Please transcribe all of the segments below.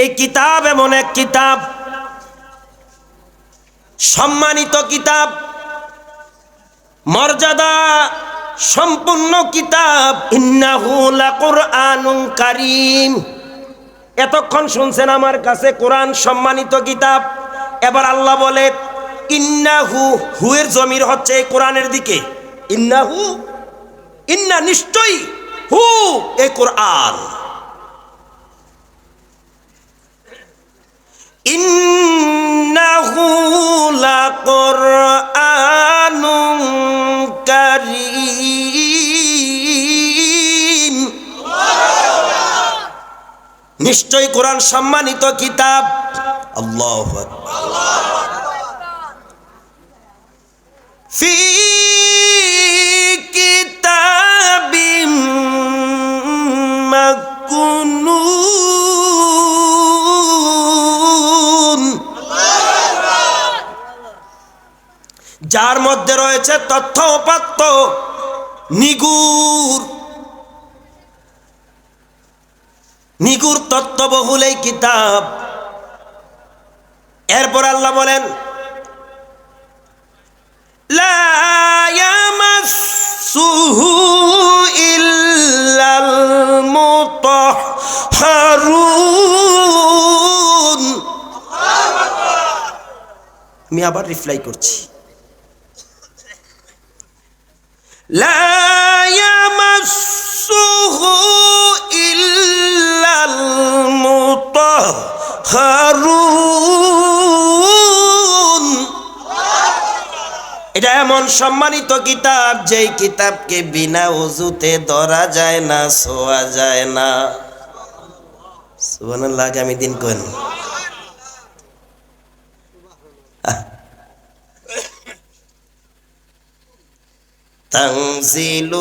এই কিতাব এমন এক কিতাব, সম্মানিত কিতাব, মর্যাদা সম্পূর্ণ কিতাব। কারীম। এতক্ষণ শুনছেন আমার কাছে কোরআন সম্মানিত কিতাব। এবার আল্লাহ বলে, ইন্নাহু, হুয়ের জমির হচ্ছে এই কোরআনের দিকে। ইন্নাহু, ইন্না নিশ্চয়ই হু এ কোরআন। ইন্নাহু লাকুরআনুন কারীম। নিশ্চয় কোরআন সম্মানিত কিতাব। আল্লাহ ফি যার মধ্যে রয়েছে তথ্য উপাত্ত নিগুর। নিগুর তত্ত্ববহুল এই কিতাব। এরপর আল্লাহ বলেন আমি আবার রিপ্লাই করছি। لا يمسه إلا المطهرون এটা এমন সম্মানিত কিতাব যেই কিতাবকে বিনা উজুতে ধরা যায় না ছোঁয়া যায় না সুবহানাল্লাহ আগামী দিন কোন تنزيل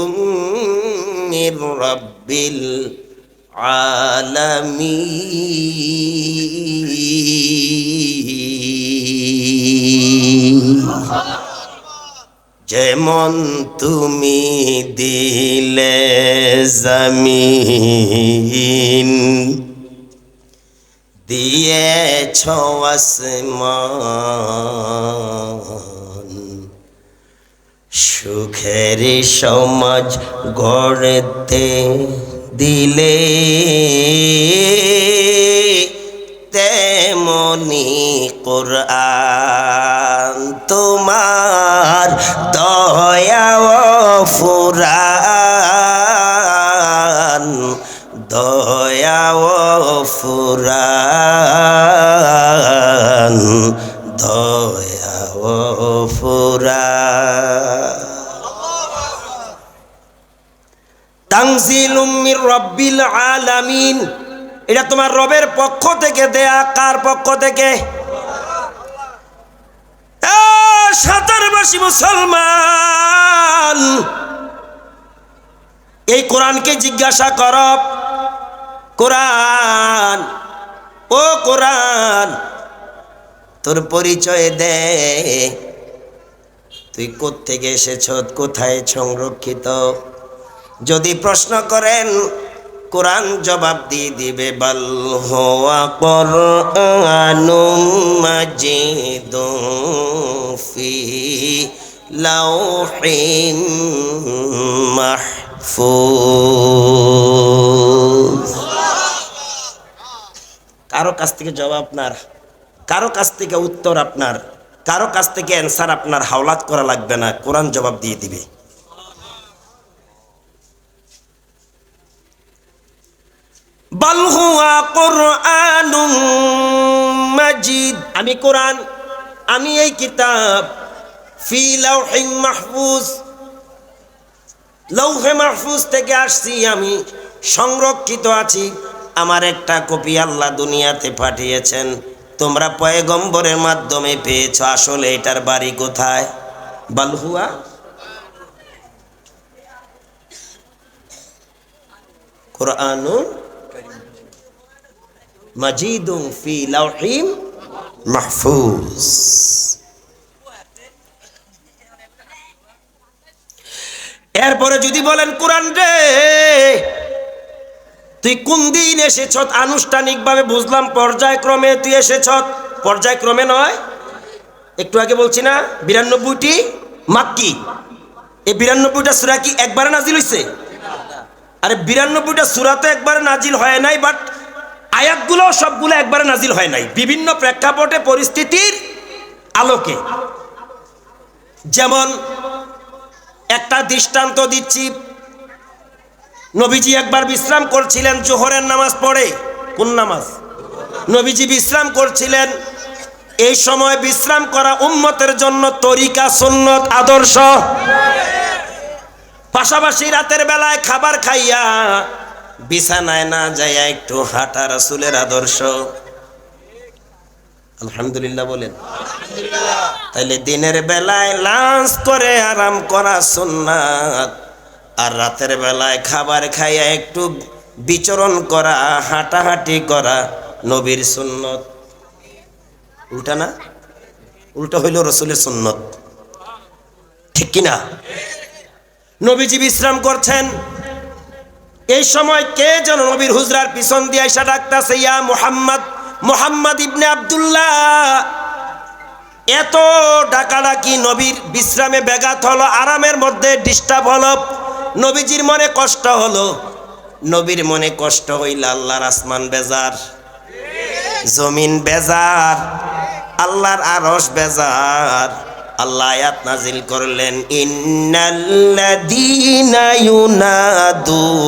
من رب العالمين যেমন তুমি দিলে জমিন দিয়েছ আসমান সুখের সমাজ গড়তে দিলে তেমনি কোরআন তোমার দয়া ফুরান। দয়া ফুরান। দয়া আলামিন। এটা তোমার রবের পক্ষ থেকে দেয়া, কার পক্ষ থেকে? সাঁতারবাসী মুসলমান! এই কোরআনকে জিজ্ঞাসা কর। কোরআন, ও কোরআন, তোর পরিচয় দে। তুই কোত্থেকে এসেছ, কোথায় সংরক্ষিত? যদি প্রশ্ন করেন, কোরআন জবাব দিয়ে দিবে, বল হোয়া মাজিদুম ফি লাউহিম মাহফুজ। কারও কাছ থেকে জবাব আপনার, কারও কাছ থেকে উত্তর আপনার, কারও কাছ থেকে অ্যান্সার আপনার, হাওলাত করা লাগবে না, কোরআন জবাব দিয়ে দিবে। বল হুয়া মাজিদ। আমি কোরআন, আমি এই কিতাব ফি লাউহিম মাহফুজ, লৌহে মাহফুজ থেকে আসছি আমি, সংরক্ষিত আছি। আমার একটা কপি আল্লাহ দুনিয়াতে পাঠিয়েছেন। তোমরা পয়গম্বরের মাধ্যমে পেয়েছ, আসলে এটার বাড়ি কোথায়? বালহুয়া কোরআনুন মাজিদুম ফি লাউহিম মাহফুজ। এরপরে যদি বলেন, কোরআন রে, তুই কোন দিন এসেছ? আনুষ্ঠানিকভাবে বুঝলাম, পর্যায়ক্রমে তুই এসেছ। পর্যায়ক্রমে নয়, একটু আগে বলছি না, বিরানব্বইটি মাক্কি। এই বিরানব্বইটা সুরা কি একবারে নাজিল হয়েছে আরে বিরানব্বইটা সুরা তো একবারে নাজিল হয় নাই বাট আয়াতগুলো সবগুলো একবারে নাজিল হয় নাই। বিভিন্ন প্রেক্ষাপটে পরিস্থিতির আলোকে। যেমন, একটা দৃষ্টান্ত দিচ্ছি। নবীজি একবার বিশ্রাম করছিলেন জোহরের নামাজ পড়ে। কোন নামাজ? নবীজি বিশ্রাম করছিলেন। এই সময় বিশ্রাম করা উম্মতের জন্য তরিকা, সুন্নত, আদর্শ। পাশাপাশি রাতের বেলায় খাবার খাইয়া বিছানায় না যাইয়া একটু হাঁটা রাসুলের আদর্শ। আলহামদুলিল্লাহ বলেন। তাইলে দিনের বেলায় লাঞ্চ করে আরাম করা সুন্নাত, আর রাতের বেলায় খাবার খাইয়া একটু বিচরণ করা, হাঁটাহাঁটি করা নবীর সুন্নত। উল্টা না? উল্টা হইল রসুলের সুন্নত। ঠিক কিনা? নবীজি বিশ্রাম করছেন। এই সময় কে যেন নবীর হুজরার পিছন দিয়ে এসে ডাকতেছে, ইয়া মোহাম্মদ মোহাম্মদ ইবনে আব্দুল্লাহ। এত ডাকাডাকি নবীর বিশ্রামে ব্যাঘাত হলো, আরামের মধ্যে ডিস্টার্ব হলো, নবীজির মনে কষ্ট হলো। নবীর মনে কষ্ট হইল, আল্লাহর আসমান বেজার, জমিন বেজার, আল্লাহর আরশ বেজার। আল্লাহ আয়াত নাজিল করলেন, ইন্নাল্লাযীনা ইউনাদুনাকা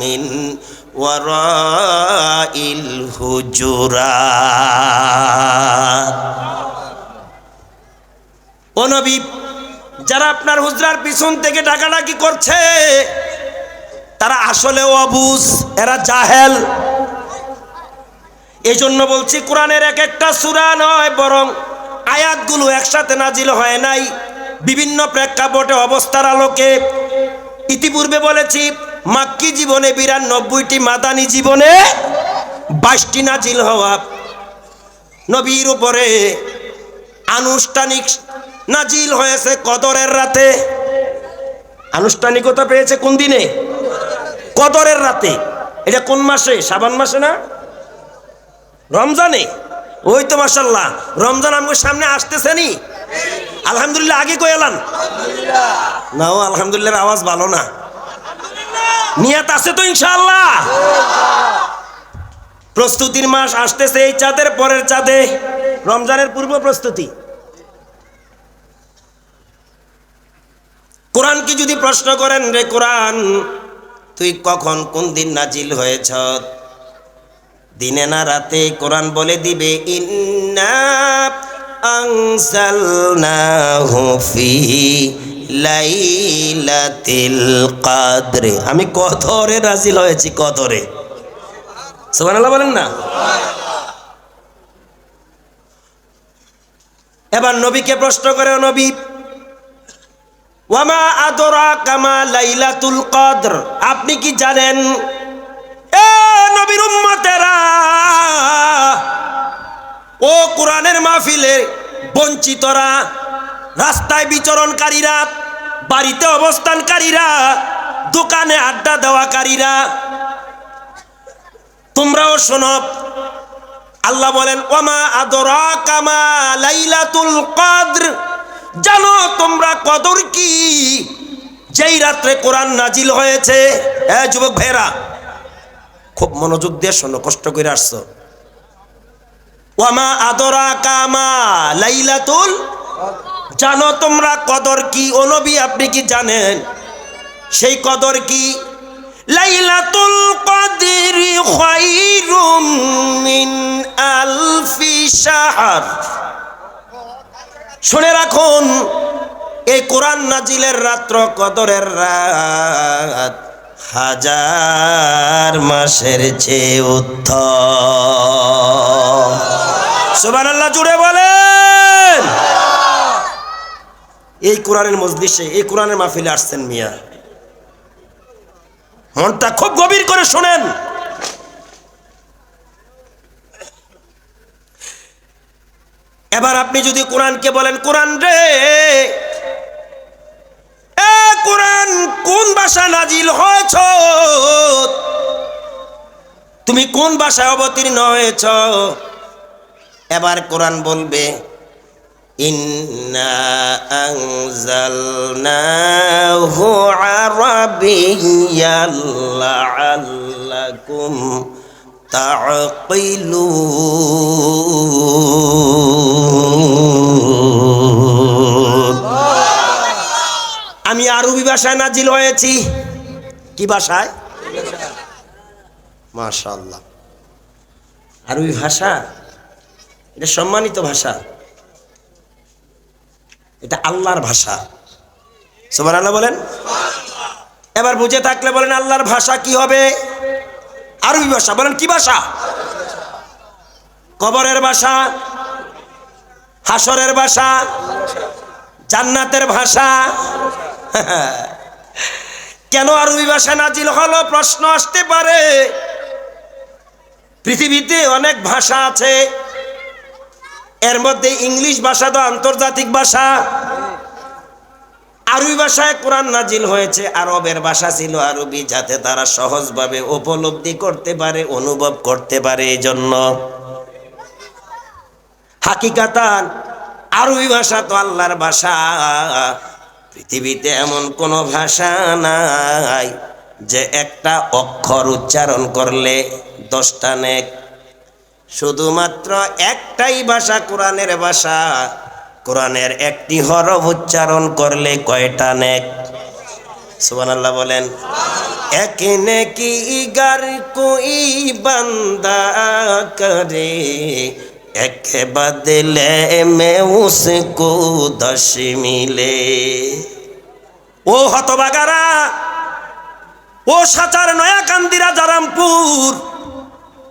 মিন ওয়ারাইল হুজুরাত ও নবী, যারা আপনার হুজরার পিছন থেকে ডাকাডাকি করছে, তারা আসলে অবুজ, এরা জাহেল। এই জন্য বলছি, কোরআনের এক একটা সুরা নয়, বরং আয়াতগুলো একসাথে নাজিল হয় নাই। বিভিন্ন প্রেক্ষাপটে অবস্থার আলোকে ইতিপূর্বে বলেছি, মাক্কি জীবনে বিরানব্বইটি মাদানি জীবনে বাইশটি নাজিল হওয়া। নবীর উপরে আনুষ্ঠানিক নাজিল হয়েছে কদরের রাতে। আনুষ্ঠানিকতা পেয়েছে কোন দিনে? কদরের রাতে। এটা কোন মাসে? সাবান মাসে না? রমজানে। ওই তো মাসাল্লাহ রমজান আমাকে সামনে আসতেছে নি আলহামদুলিল্লাহ আগে কই এলান না ও আলহামদুলিল্লাহ আওয়াজ ভালো না। নিয়াত আছে তো ইনশাল্লাহ প্রস্তুতির মাস আসতেছে এই চাঁদের পরের চাঁদে। রমজানের পূর্ব প্রস্তুতি। কোরআনকে যদি প্রশ্ন করেন রে কোরআন তুই কখন কোন দিন নাজিল হয়েছ? দিনে না রাতে কোরআন বলে দিবে, ইন্না লাইলাতিল কাদরে। আমি কদরে নাজিল হয়েছি, কদরে। সুবহানাল্লাহ বলেন না? এবার নবীকে প্রশ্ন করে নবী ওয়ামা আদরা কামা লাইলাতুল কদর? আপনি কি জানেন ও কোরআনের মাহফিলে বঞ্চিতরা, রাস্তায় বিচরণকারীরা, বাড়িতে অবস্থানকারীরা, দোকানে আড্ডা দেওয়াকারীরা। তোমরাও শোনো, আল্লাহ বলেন, ওমা আদরা কামা লাইলাতুল কদর। জানো তোমরা কদর কি? যেই রাত্রে কোরআন নাজিল হয়েছে, এ যুবক ভাইরা খুব মনোযোগ দিয়ে শোনো, কষ্ট করে আসছো। ওয়ামা আদরা কামা লাইলাতুল জানো তোমরা কদর কি? ও নবী, আপনি কি জানেন? সেই কদর কি? লাইলাতুল কদরি খায়রুম মিন আলফি শাহর। শুনে রাখুন, এই কোরআন নাজিলের রাত্র কদরের রাত। হাজার মাসের চেয়ে উত্তম। সুবান আল্লাহ জুড়ে বলেন। এই কোরআনের মজলিসে, এই কোরআনের মাহফিলে আসছেন মিয়া। মনটা খুব গভীর করে শোনেন। এবার আপনি যদি কোরআনকে বলেন, কোরআন রে কোরআন কোন ভাষা নাজিল হয়েছ? তুমি কোন ভাষায় অবতীর্ণ হয়েছ? এবার কোরআন বলবে তা'কিলুন আমি আরবি ভাষায় নাজিল হয়েছি। কি ভাষায়? মাশাআল্লাহ। আরবি ভাষা? এটা সম্মানিত ভাষা। এটা আল্লাহর ভাষা। সুবান আল্লাহ বলেন। এবার বুঝে থাকলে বলেন, আল্লাহর ভাষা কি হবে? আরবি ভাষা। বলেন, কি ভাষা? কবরের ভাষা হাসরের ভাষা, জান্নাতের ভাষা কেন আরবি ভাষা নাজিল হলো? প্রশ্ন আসতে পারে। পৃথিবীতে অনেক ভাষা আছে। এর মধ্যে ইংলিশ ভাষা তো আন্তর্জাতিক ভাষা। আরবি ভাষায় কোরআন নাজিল হয়েছে। আরবের ভাষা ছিল আরবি, যাতে তারা সহজভাবে উপলব্ধি করতে পারে, অনুভব করতে পারে এই জন্য হাকিকাতান, আরবি ভাষা তো আল্লাহর ভাষা। পৃথিবীতে এমন কোনো ভাষা নাই যে একটা অক্ষর উচ্চারণ করলে দশটা নেক। শুধুমাত্র একটাই ভাষা কোরআনের ভাষা। কোরআনের একটি হরফ উচ্চারণ করলে কয়টা নেক? সুবহানাল্লাহ বলেন, এক নেকি গার কোই বান্দা করে? এক বদলে মে উসকো দশ মিলে। ও হতবাগারা, ও সাচার নয়া কান্দিরা জারামপুর,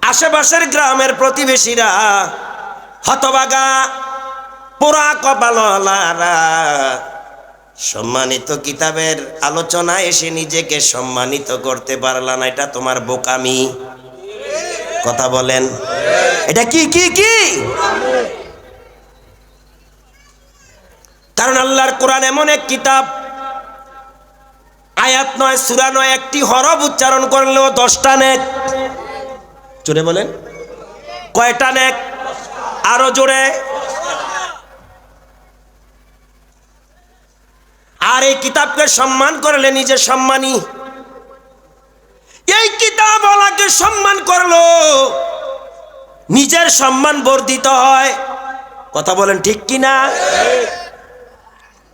আশেপাশের গ্রামের প্রতিবেশীরা, হতবাগা পোড়া কপালারা সম্মানিত কিতাবের আলোচনা এসে নিজেকে সম্মানিত করতে পারলা না, এটা তোমার বোকামি। কথা বলেন। এটা কি কি কি? কারণ আল্লাহর কোরআন এমন এক কিতাব। আয়াত নয়, সুরা নয়, একটি হরফ উচ্চারণ করলেও দশটা নেক। জোরে বলেন। কয়টা নেক? আরও জোরে। আর এই কিতাবকে সম্মান করলে নিজে সম্মানী। সম্মান করল, নিজের সম্মান বর্ধিত হয়। কথা বলেন ঠিক কি না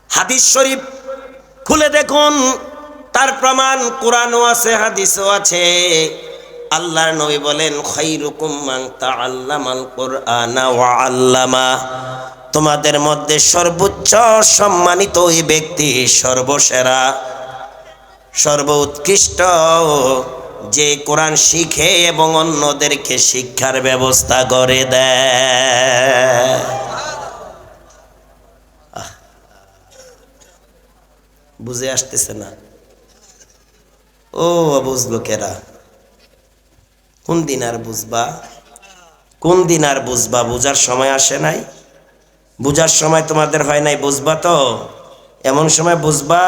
হাদিস শরীফ খুলে দেখুন, তার প্রমাণ কোরআনও আছে, হাদিসও আছে। আল্লাহর নবী বলেন ওয়া আল্লামা। তোমাদের মধ্যে সর্বোচ্চ সম্মানিত ওই ব্যক্তি সর্বসেরা সর্ব উৎকৃষ্ট যে কোরআন শিখে এবং অন্যদেরকে শিক্ষার ব্যবস্থা করে দেয়। বুঝে আসতেছে না। ও অবুঝ লোকেরা কোন দিন আর বুঝবা? কোন দিন আর বুঝবা? বুঝার সময় আসে নাই? বুঝার সময় তোমাদের হয় নাই বুঝবা তো? এমন সময় বুঝবা,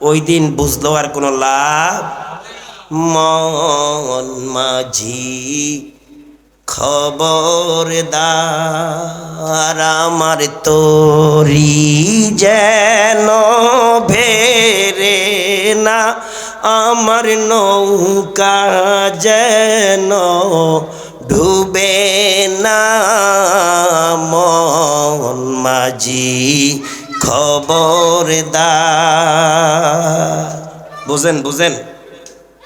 ওই দিন বুঝলো আর কোনো লাভ মন মাঝি, খবরদার আমার তোরি যেন ভেরে না, আমার নৌকা যেন ডুবে না। মন মাঝি, খবরদার। বুঝেন বুঝেন।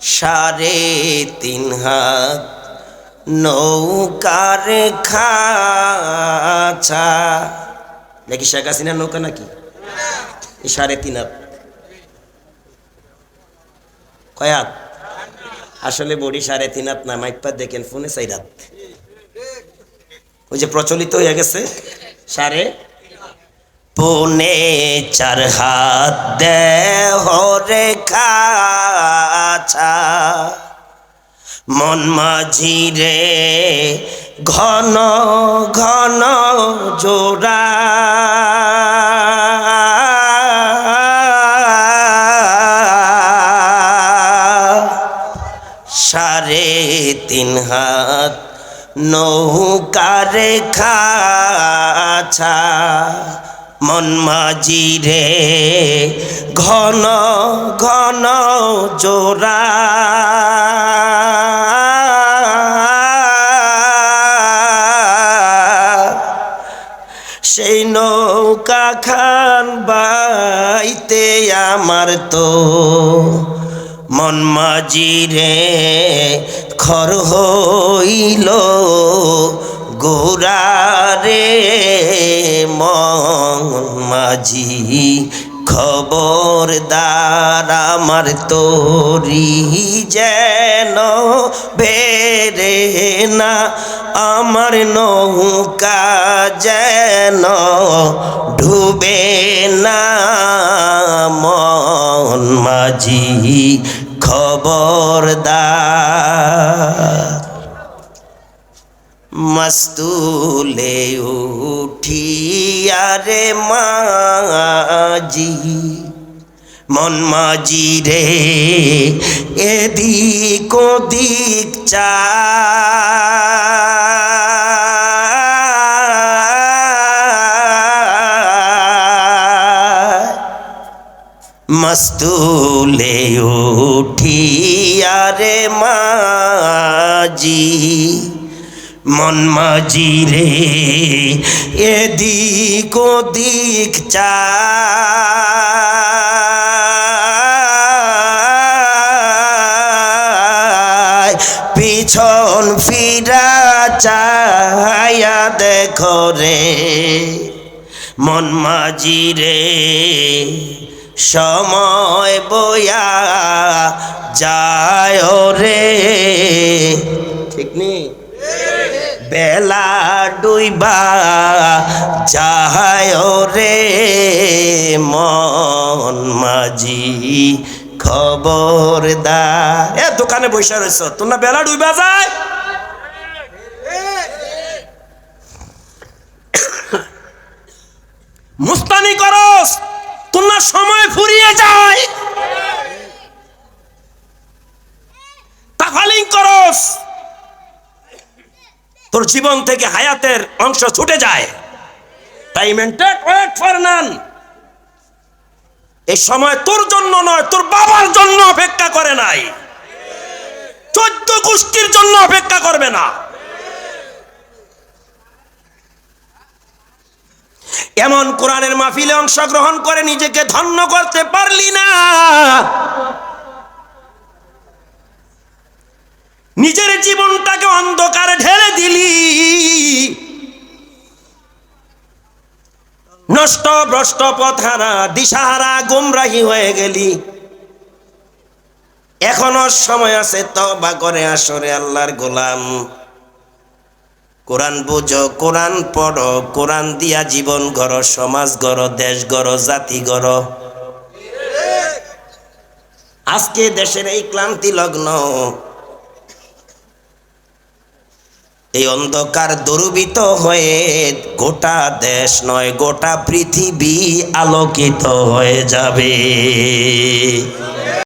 সাড়ে তিন হাত, নৌকার খাছা নাকি শেখ হাসিনার নৌকা নাকি? সাড়ে তিন হাত। কয় হাত? আসলে বড়ি সাড়ে তিন হাত না মাইপা দেখেন, ফোনে চাই রাত। ওই যে প্রচলিত হয়ে গেছে, সাড়ে পৌনে চার হাত দেহ রেখা মন মাঝি রে ঘন ঘন জোড়া। সাড়ে তিন হাত নৌকারে খাছা মন রে, ঘন ঘন জোড়া। সেই নৌকা খান বাইতে আমার তো মন রে, খর হইল গোরা রে মন মাঝি, খবরদার আমার তোরি যেন বেরে না, আমার নৌকা যেন ডুবে না। মন মাঝি, খবরদার মস্তুলে উঠিয়ারে মাজি। মন মাজি রে এদিক ওদিক চা মস্তুলে উঠিয়ারে মাজি। মন রে এদিক ওদিক চা পিছন ফিরা চায়া দেখো রে, মন মাঝি রে সময় বয়া যায় রে। ঠিক নেই? বেলা ডুইবা যায় রে মন মাঝি খবরদার। এ দোকানে বসে রয়েছ তোর না বেলা ডুইবা যায়। মুস্তানি করস না সময় ফুরিয়ে যায়। তাফালিং করস তোর জীবন থেকে হায়াতের অংশ ছুটে যায়। টাইম ওয়েট ফর নান এই সময় তোর জন্য নয়, তোর বাবার জন্য অপেক্ষা করে নাই। চোদ্দ গোষ্ঠীর জন্য অপেক্ষা করবে না। এমন কোরআনের মাহফিলে অংশগ্রহণ করে নিজেকে ধন্য করতে পারলি না। নিজের জীবনটাকে অন্ধকারে ঢেলে দিলি। নষ্ট, ভ্রষ্ট পথহারা, দিশাহারা, গুমরাহি হয়ে গেলি। এখনও সময় আছে তবা করে আসরে আল্লাহর গোলাম। কোরআন বুঝো, কোরআন পড়ো, কোরআন দিয়া জীবন গড়, সমাজ গড়, দেশ গড়, জাতি গড়। আজকে দেশের এই ক্লান্তি লগ্ন এই অন্ধকার দুর্বিত হয়ে গোটা দেশ নয় গোটা পৃথিবী আলোকিত হয়ে যাবে।